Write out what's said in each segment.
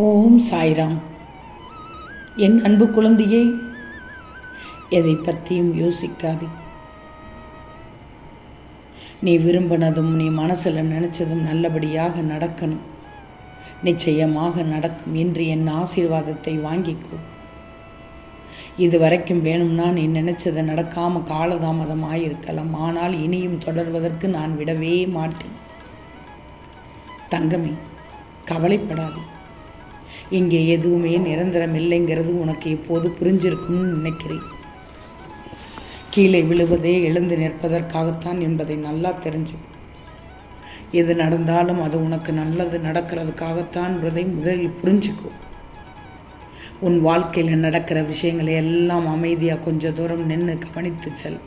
ஓம் சாய்ராம். என் அன்பு குழந்தையை எதை பற்றியும் யோசிக்காதே. நீ விரும்பினதும் நீ மனசில் நினச்சதும் நல்லபடியாக நடக்கணும். நிச்சயமாக நடக்கும் என்று என் ஆசீர்வாதத்தை வாங்கிக்கோ. இது வரைக்கும் வேணும்னா நீ நினச்சதை நடக்காமல் காலதாமதம் ஆயிருக்கலாம். ஆனால் இனியும் தொடர்வதற்கு நான் விடவே மாட்டேன். தங்கமே கவலைப்படாதே. இங்கே எதுவுமே நிரந்தரம் இல்லைங்கிறது உனக்கு எப்போது புரிஞ்சிருக்கும்னு நினைக்கிறேன். கீழே விழுவதே எழுந்து நிற்பதற்காகத்தான் என்பதை நல்லா தெரிஞ்சுக்கும் எது நடந்தாலும் அது உனக்கு நல்லது நடக்கிறதுக்காகத்தான் என்பதை முதலில் புரிஞ்சுக்கும் உன் வாழ்க்கையில் நடக்கிற விஷயங்களை எல்லாம் அமைதியாக கொஞ்ச தூரம் நின்று கவனித்து செல்.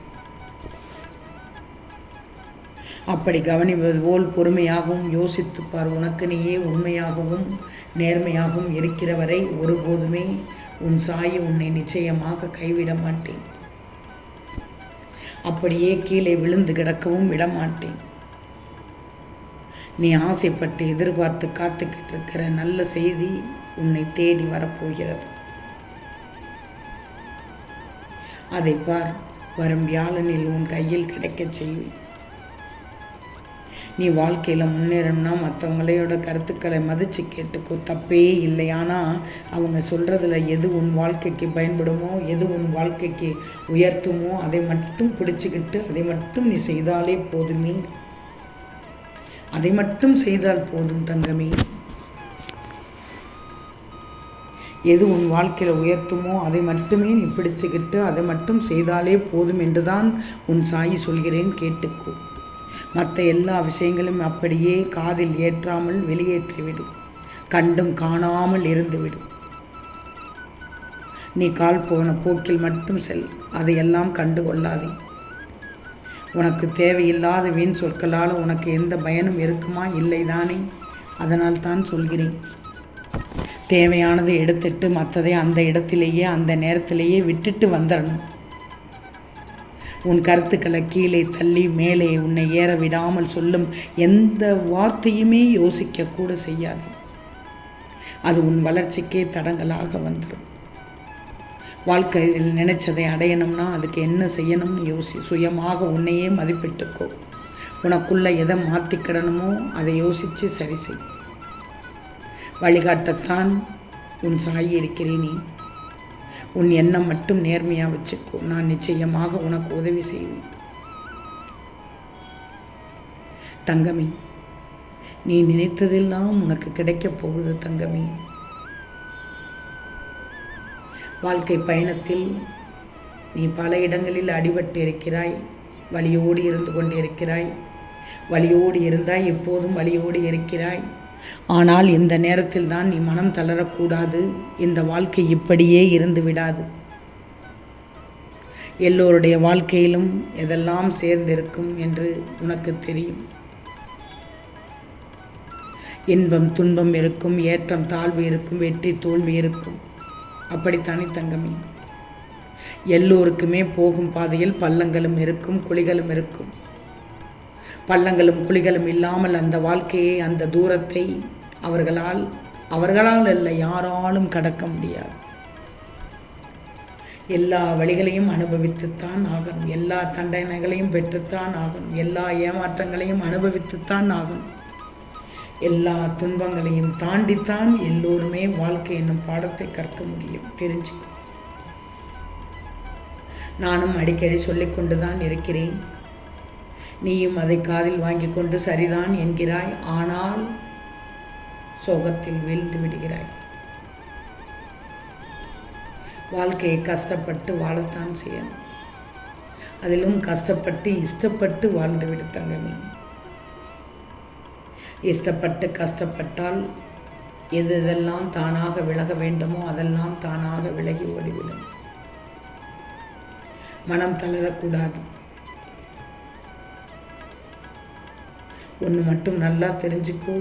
அப்படி கவனிப்பது போல் பொறுமையாகவும் யோசித்துப்பார். உனக்கு நீயே உண்மையாகவும் நேர்மையாகவும் இருக்கிற வரை ஒருபோதுமே உன் சாயி உன்னை நிச்சயமாக கைவிட மாட்டேன். அப்படியே கீழே விழுந்து கிடக்கவும் விட மாட்டேன். நீ ஆசைப்பட்டு எதிர்பார்த்து காத்துக்கிட்டு இருக்கிற நல்ல செய்தி உன்னை தேடி வரப்போகிறது. அதை பார் வரும் வியாழனில் உன் கையில் கிடைக்கச் செய்வேன். நீ வாழ்க்கையில் முன்னேறணும்னா மற்றவங்களையோட கருத்துக்களை மதித்து கேட்டுக்கோ. தப்பே இல்லை. ஆனால் அவங்க சொல்கிறதுல எது உன் வாழ்க்கைக்கு பயன்படுமோ எது உன் வாழ்க்கைக்கு உயர்த்துமோ அதை மட்டும் பிடிச்சிக்கிட்டு அதை மட்டும் நீ செய்தாலே போதுமே. அதை மட்டும் செய்தால் போதும் தங்கமே. எது உன் வாழ்க்கையில் உயர்த்துமோ அதை மட்டுமே நீ பிடிச்சுக்கிட்டு அதை மட்டும் செய்தாலே போதும் என்றுதான் உன் சாயி சொல்கிறேன். கேட்டுக்கோ. மற்ற எல்லா விஷயங்களும் அப்படியே காதில் ஏற்றாமல் வெளியேற்றிவிடும். கண்டும் காணாமல் இருந்துவிடும். நீ கால் போன போக்கில் மட்டும் செல் அதையெல்லாம் கண்டு கொள்ளாதே. உனக்கு தேவையில்லாத வீண் சொற்களால் உனக்கு எந்த பயனும் இருக்குமா? இல்லை தானே. அதனால் தான் சொல்கிறேன். தேவையானதை எடுத்துட்டு மற்றதை அந்த இடத்திலேயே அந்த நேரத்திலேயே விட்டுட்டு வந்துடணும் உன் கருத்துக்களை கீழே தள்ளி மேலே உன்னை ஏற விடாமல் சொல்லும் எந்த வார்த்தையுமே யோசிக்க கூட செய்யாது. அது உன் வளர்ச்சிக்கே தடங்களாக வந்துடும் வாழ்க்கையில் நினைச்சதை அடையணும்னா அதுக்கு என்ன செய்யணும்னு யோசி சுயமாக உன்னையே மதிப்பிட்டுக்கோ. உனக்குள்ள எதை மாற்றிக்கிடணுமோ அதை யோசித்து சரி செய். வழிகாட்டத்தான் உன் சாயி இருக்கிறேனே. உன் எண்ணம் மட்டும் நேர்மையாக வச்சுக்கோ. நான் நிச்சயமாக உனக்கு உதவி செய்வேன். தங்கமே நீ நினைத்ததெல்லாம் உனக்கு கிடைக்கப் போகுது தங்கமே. வாழ்க்கை பயணத்தில் நீ பல இடங்களில் அடிபட்டு இருக்கிறாய் வழியோடு இருந்து கொண்டிருக்கிறாய். வழியோடு இருந்தாய் எப்போதும் வழியோடு இருக்கிறாய். ஆனால் இந்த நேரத்தில் தான் நீ மனம் தளரக்கூடாது. இந்த வாழ்க்கை இப்படியே இருந்து விடாது. எல்லோருடைய வாழ்க்கையிலும் எதெல்லாம் சேர்ந்திருக்கும் என்று உனக்கு தெரியும். இன்பம் துன்பம் இருக்கும் ஏற்றம் தாழ்வு இருக்கும் வெற்றி தோல்வி இருக்கும். அப்படித்தானே தங்கமே. எல்லோருக்குமே போகும் பாதையில் பள்ளங்களும் இருக்கும் குழிகளும் இருக்கும். பள்ளங்களும் குழிகளும் இல்லாமல் அந்த வாழ்க்கையை அந்த தூரத்தை அவர்களால் அவர்களால் அல்ல யாராலும் கடக்க முடியாது. எல்லா வழிகளையும் அனுபவித்துத்தான் ஆகணும். எல்லா தண்டனைகளையும் பெற்றுத்தான் ஆகணும். எல்லா ஏமாற்றங்களையும் அனுபவித்துத்தான் ஆகணும். எல்லா துன்பங்களையும் தாண்டித்தான் எல்லோருமே வாழ்க்கை என்னும் பாடத்தை கற்க முடியும். தெரிஞ்சுக்கும் நானும் அடிக்கடி சொல்லிக்கொண்டு தான் இருக்கிறேன். நீயும் அதை காதில் வாங்கி கொண்டு சரிதான் என்கிறாய். ஆனால் சோகத்தில் வீழ்ந்து விடுகிறாய். வாழ்க்கையை கஷ்டப்பட்டு வாழத்தான் செய்யணும். அதிலும் கஷ்டப்பட்டு இஷ்டப்பட்டு வாழ்ந்து விடு தங்கமே. இஷ்டப்பட்டு கஷ்டப்பட்டால் எது எதெல்லாம் தானாக விலக வேண்டுமோ அதெல்லாம் தானாக விலகி ஓடிவிடும். மனம் தளரக்கூடாது. ஒன்று மட்டும் நல்லா தெரிஞ்சுக்கோ.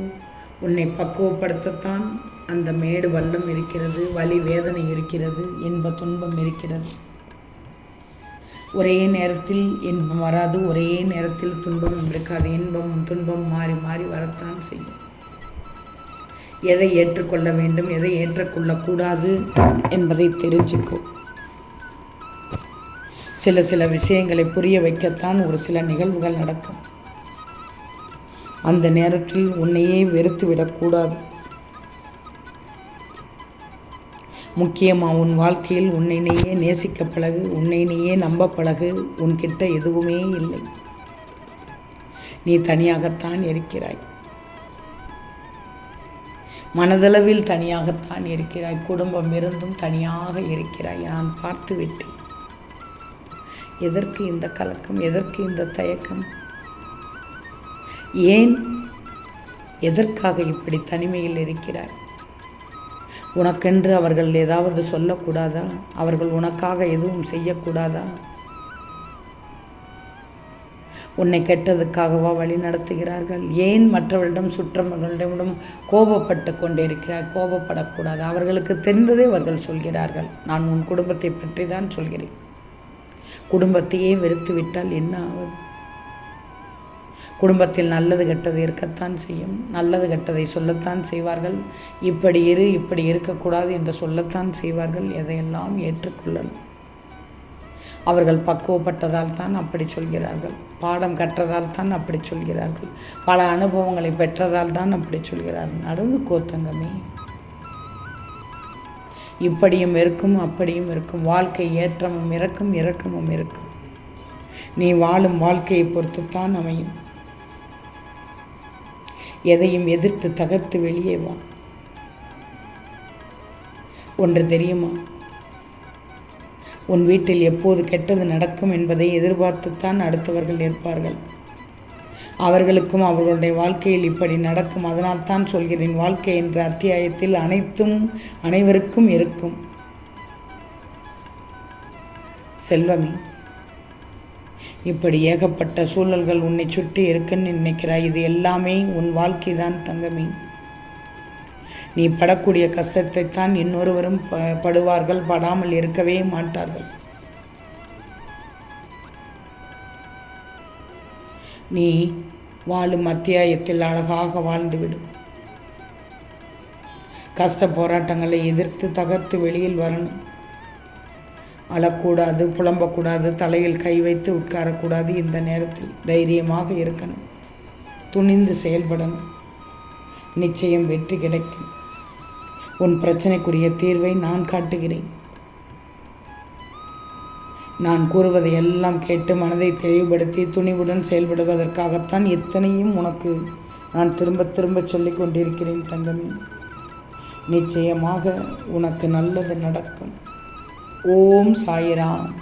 உன்னை பக்குவப்படுத்தத்தான் அந்த மேடு வல்லம் இருக்கிறது வலி வேதனை இருக்கிறது இன்ப துன்பம் இருக்கிறது. ஒரே நேரத்தில் இன்பம் வராது ஒரே நேரத்தில் துன்பம் இருக்காது. இன்பம் துன்பம் மாறி மாறி வரத்தான் செய்யும். எதை ஏற்றுக்கொள்ள வேண்டும் எதை ஏற்றுக்கொள்ளக்கூடாது என்பதை தெரிஞ்சுக்கோ. சில சில விஷயங்களை புரிய வைக்கத்தான் ஒரு சில நிகழ்வுகள் நடக்கும். அந்த நேரத்தில் உன்னையே வெறுத்து விடக்கூடாது. முக்கியமாக உன் வாழ்க்கையில் உன்னை நீயே நேசிக்க பழகு உன்னை நீயே நம்ப பழகு உன்கிட்ட எதுவுமே இல்லை. நீ தனியாகத்தான் இருக்கிறாய். மனதளவில் தனியாகத்தான் இருக்கிறாய். குடும்பம் இருந்தும் தனியாக இருக்கிறாய். நான் பார்த்து விட்டேன் எதற்கு இந்த கலக்கம்? எதற்கு இந்த தயக்கம்? ஏன் எதற்காக இப்படி தனிமையில் இருக்கிறார்? உனக்கென்று அவர்கள் ஏதாவது சொல்லக்கூடாதா? அவர்கள் உனக்காக எதுவும் செய்யக்கூடாதா? உன்னை கெட்டதுக்காகவா வழி நடத்துகிறார்கள்? ஏன் மற்றவர்களிடம் சுற்றவர்களிடம் கோபப்பட்டு கொண்டிருக்கிறார் கோபப்படக்கூடாது. அவர்களுக்கு தெரிந்ததே அவர்கள் சொல்கிறார்கள். நான் உன் குடும்பத்தை பற்றி தான் சொல்கிறேன். குடும்பத்தையே வெறுத்து விட்டால் என்ன ஆகும்? குடும்பத்தில் நல்லது கெட்டது இருக்கத்தான் செய்யும். நல்லது கெட்டதை சொல்லத்தான் செய்வார்கள். இப்படி இரு இப்படி இருக்கக்கூடாது என்று சொல்லத்தான் செய்வார்கள். எதையெல்லாம் ஏற்றுக்கொள்ளணும் அவர்கள் பக்குவப்பட்டதால் தான் அப்படி சொல்கிறார்கள். பாடம் கற்றதால் தான் அப்படி சொல்கிறார்கள். பல அனுபவங்களை பெற்றதால் தான் அப்படி சொல்கிறார்கள். நடந்து கோத்தங்கமே இப்படியும் இருக்கும் அப்படியும் இருக்கும். வாழ்க்கை ஏற்றமும் இறக்கும் இறக்கமும் இருக்கும். நீ வாழும் வாழ்க்கையை பொறுத்துத்தான் அமையும். எதையும் எதிர்த்து தகர்த்து வெளியே வா. ஒன்று தெரியுமா? உன் வீட்டில் எப்போது கெட்டது நடக்கும் என்பதை எதிர்பார்த்துத்தான் அடுத்தவர்கள் இருப்பார்கள் அவர்களுக்கும் அவர்களுடைய வாழ்க்கையில் இப்படி நடக்கும். அதனால் தான் சொல்கிறேன் வாழ்க்கை என்ற அத்தியாயத்தில் அனைத்தும் அனைவருக்கும் இருக்கும். செல்வமே இப்படி ஏகப்பட்ட சூழல்கள் உன்னை சுற்றி இருக்குன்னு நினைக்கிறாய். இது எல்லாமே உன் வாழ்க்கை தான் தங்கமே. நீ படக்கூடிய கஷ்டத்தை தான் இன்னொருவரும் ப படுவார்கள். படாமல் இருக்கவே மாட்டார்கள். நீ வாழும் அத்தியாயத்தில் அழகாக வாழ்ந்துவிடும் கஷ்ட போராட்டங்களை எதிர்த்து தகர்த்து வெளியில் வரணும். அழக்கூடாது புலம்பக்கூடாது தலையில் கை வைத்து உட்காரக்கூடாது இந்த நேரத்தில் தைரியமாக இருக்கணும். துணிந்து செயல்படணும். நிச்சயம் வெற்றி கிடைக்கும். உன் பிரச்சனைக்குரிய தீர்வை நான் காட்டுகிறேன். நான் கூறுவதை எல்லாம் கேட்டு மனதை தெளிவுபடுத்தி துணிவுடன் செயல்படுவதற்காகத்தான் எத்தனையும் உனக்கு நான் திரும்ப திரும்ப சொல்லி கொண்டிருக்கிறேன் தங்கமே. நிச்சயமாக உனக்கு நல்லது நடக்கும். ஓம் சாய்ராம்.